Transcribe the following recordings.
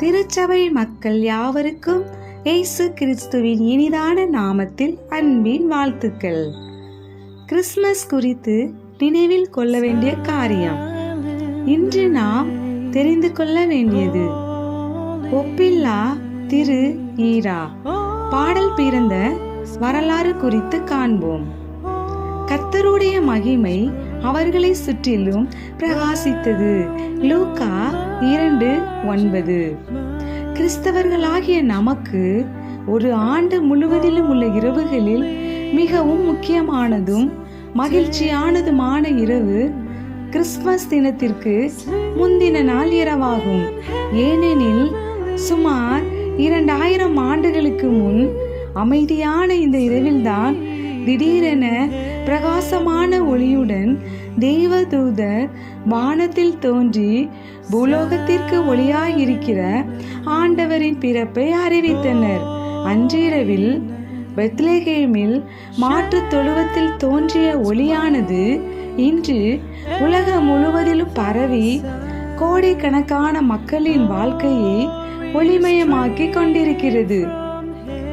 திருச்சபை மக்கள் யாவருக்கும் இயேசு கிறிஸ்துவின் இனிதான நாமத்தில் அன்பின் வாழ்த்துக்கள். கிறிஸ்மஸ் குறித்து நினைவில் கொள்ள வேண்டிய காரியம். இன்று நாம் தெரிந்து கொள்ள வேண்டியது ஒப்பில்லா திரு ஈரா. பாடல் பிறந்த வரலாறு குறித்து காண்போம். கத்தருடைய மகிமை அவர்களை சுற்றிலும் பிரகாசித்தது. லூகா இரண்டு ஒன்பது. கிறிஸ்தவர்களாகிய நமக்கு ஒரு ஆண்டு முழுவதிலும் உள்ள இரவுகளில் மிகவும் முக்கியமானதும் மகிழ்ச்சியானதுமான இரவு கிறிஸ்துமஸ் தினத்திற்கு முந்தின நாள் இரவாகும். ஏனெனில் சுமார் இரண்டாயிரம் ஆண்டுகளுக்கு முன் அமைதியான இந்த இரவில்தான் திடீரென பிரகாசமான ஒளியுடன் தேவதூதர் வானத்தில் தோன்றி பூலோகத்திற்கு ஒளியாயிருக்கிற ஆண்டவரின் பிறப்பை அறிவித்தனர். அன்றிரவில் பெத்லேகேமில் மாற்றுத் தொழுவத்தில் தோன்றிய ஒளியானது இன்று உலகம் முழுவதிலும் பரவி கோடிக்கணக்கான மக்களின் வாழ்க்கையை ஒளிமயமாக்கி கொண்டிருக்கிறது.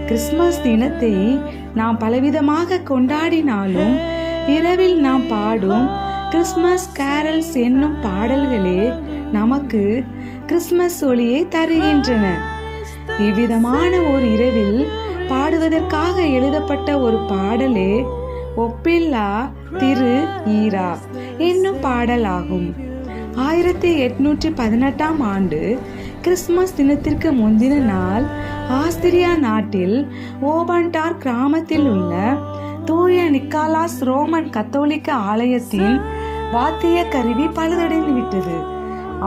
கிறிஸ்மஸ் தினத்தை நாம் பலவிதமாக கொண்டாடினாலும் இரவில் நாம் பாடும் கிறிஸ்மஸ் கேரல்ஸ் என்னும் பாடல்களே நமக்கு கிறிஸ்மஸ் ஒளியை தருகின்றன. இவ்விதமான ஒரு இரவில் பாடுவதற்காக எழுதப்பட்ட ஒரு பாடலே ஒப்பில்லா திரு ஈரா என்னும் பாடலாகும். ஆயிரத்தி எட்நூற்றி பதினெட்டாம் ஆண்டு கிறிஸ்துமஸ் தினத்திற்கு முந்தின நாள் ஆஸ்திரியா நாட்டில் ஓபன்டார் கிராமத்தில் உள்ள தூய நிக்காலாஸ் ரோமன் கத்தோலிக்க ஆலயத்தின் வாத்திய கருவி பழுதடைந்து விட்டது.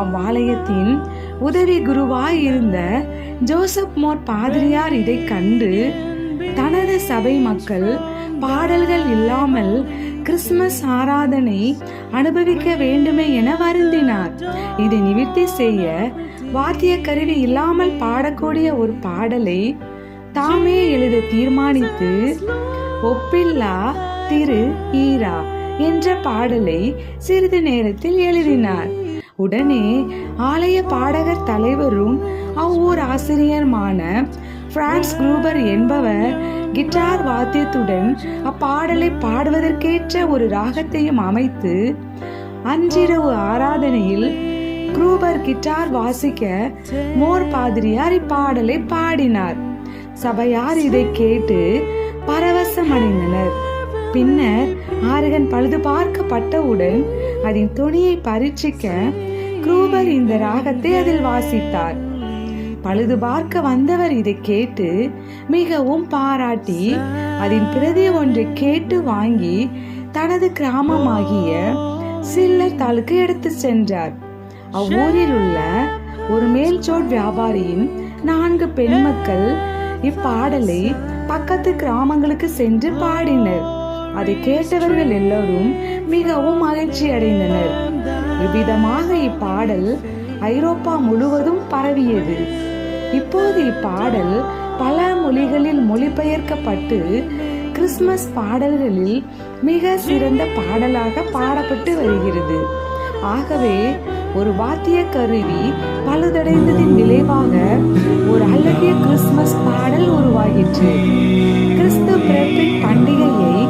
அவ்வாலயத்தின் உதவி குருவாய் இருந்த ஜோசப் மோர் பாதிரியார் இதை கண்டு தனது சபை மக்கள் பாடல்கள் இல்லாமல் கிறிஸ்துமஸ் ஆராதனை அனுபவிக்க வேண்டுமே என வருந்தினார். இதை நிவர்த்தி செய்ய வாத்திய கருவி இல்லாமல் பாடக்கூடிய ஒரு பாடலை தாமே எழுத தீர்மானித்து ஒப்பில்லா திரு ஈரா என்ற பாடலை சிறிது நேரத்தில் எழுதினார். உடனே ஆலய பாடகர் தலைவரும் அவ்வூர் ஆசிரியருமான பிரான்ஸ் குரூபர் என்பவர் கிட்டார் வாத்தியத்துடன் அப்பாடலை பாடுவதற்கேற்ற ஒரு ராகத்தையும் அமைத்து அன்றிரவு ஆராதனையில் க்ரூபர் கிட்டார் வாசிக்க மோர் பாதிரியார் இப்பாடலை பாடினார். சபையார் இதை கேட்டு பரவசம் அடைந்தனர். பின்னர் ஆறுகன் பழுது பார்க்கப்பட்டவுடன் அதன் துணியை பரீட்சிக்க குரூபர் இந்த ராகத்தை அதில் வாசித்தார். பழுது பார்க்க வந்தவர் இதை கேட்டு மிகவும் பாராட்டி அதன் பிரதி ஒன்றை கேட்டு வாங்கி தனது கிராமமாகிய சில்லர் தாளுக்கு எடுத்து சென்றார். அவ்வூரில் உள்ள ஒரு மேல்சோட் வியாபாரியின் நான்கு பெண்மக்கள் இப்பாடலை பக்கத்து கிராமங்களுக்கு சென்று பாடினர். அதை கேட்டவர்கள் எல்லோரும் மிகவும் மகிழ்ச்சி அடைந்தனர். இவ்விதமாக இப்பாடல் ஐரோப்பா முழுவதும் பரவியது. இப்போது இப்பாடல் பல மொழிகளில் மொழிபெயர்க்கப்பட்டு கிறிஸ்மஸ் பாடல்களில் மிக சிறந்த பாடலாக பாடப்பட்டு வருகிறது. ஆகவே ஒரு வாத்திய கருவி பழுதடைந்ததின் விளைவாக ஒரு அழகிய கிறிஸ்துமஸ் பாடல் உருவாகிற்று. கிறிஸ்து பிறப்பின் பண்டிகையை